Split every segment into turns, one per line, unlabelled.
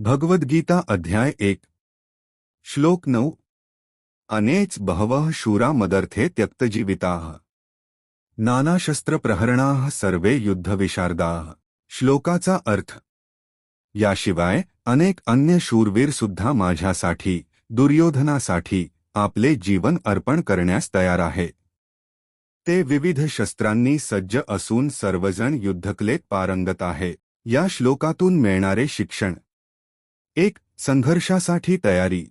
भगवद्गीता अध्याय एक. श्लोक नऊ. अनेच बहवः शूरा मदर्थे त्यक्तजीविताः। नानाशस्त्रप्रहरणाः सर्वे युद्धविशारदाः। श्लोकाचा अर्थ याशिवाय अनेक अन्य शूरवीर सुद्धा माझ्यासाठी दुर्योधनासाठी आपले जीवन अर्पण करण्यास तयार आहे. ते विविध शस्त्रांनी सज्ज असून सर्वजण युद्धकलेत पारंगत आहे. या श्लोकातून मिळणारे शिक्षण एक संघर्षासाठी तयारी.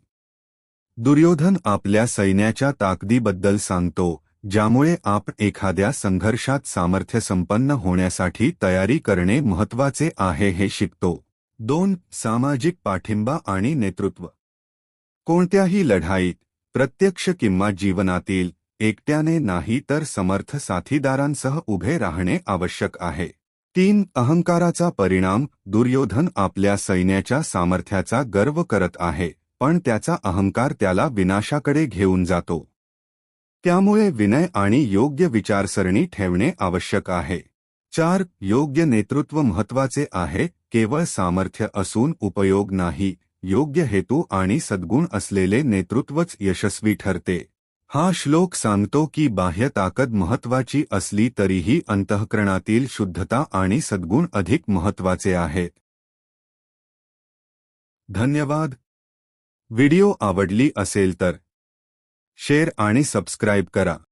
दुर्योधन आपल्या सैन्याच्या ताकदीबद्दल सांगतो ज्यामुळे आपण एखाद्या संघर्षात सामर्थ्य संपन्न होण्यासाठी तयारी करणे महत्त्वाचे आहे हे शिकतो. दोन सामाजिक पाठिंबा आणि नेतृत्व. कोणत्याही लढाईत प्रत्यक्ष किंवा जीवनातील एकट्याने नाही तर समर्थ साथीदारांसह उभे राहणे आवश्यक आहे. तीन अहंकाराचा परिणाम दुर्योधन आपल्या सैन्याच्या सामर्थ्याचा गर्व करत आहे पण त्याचा अहंकार त्याला विनाशाकडे घेऊन जातो. त्यामुळे विनय आणि योग्य विचारसरणी ठेवणे आवश्यक आहे. चार योग्य नेतृत्व महत्त्वाचे आहे केवळ सामर्थ्य असून उपयोग नाही योग्य हेतू आणि सद्गुण असलेले नेतृत्वच यशस्वी ठरते. हा श्लोक सांगतो की बाह्य ताकद महत्वाची असली तरीही अंतःकरणातील शुद्धता आणि सद्गुण अधिक महत्त्वाचे आहेत. धन्यवाद. व्हिडिओ आवडली असेल तर शेअर आणि सबस्क्राईब करा.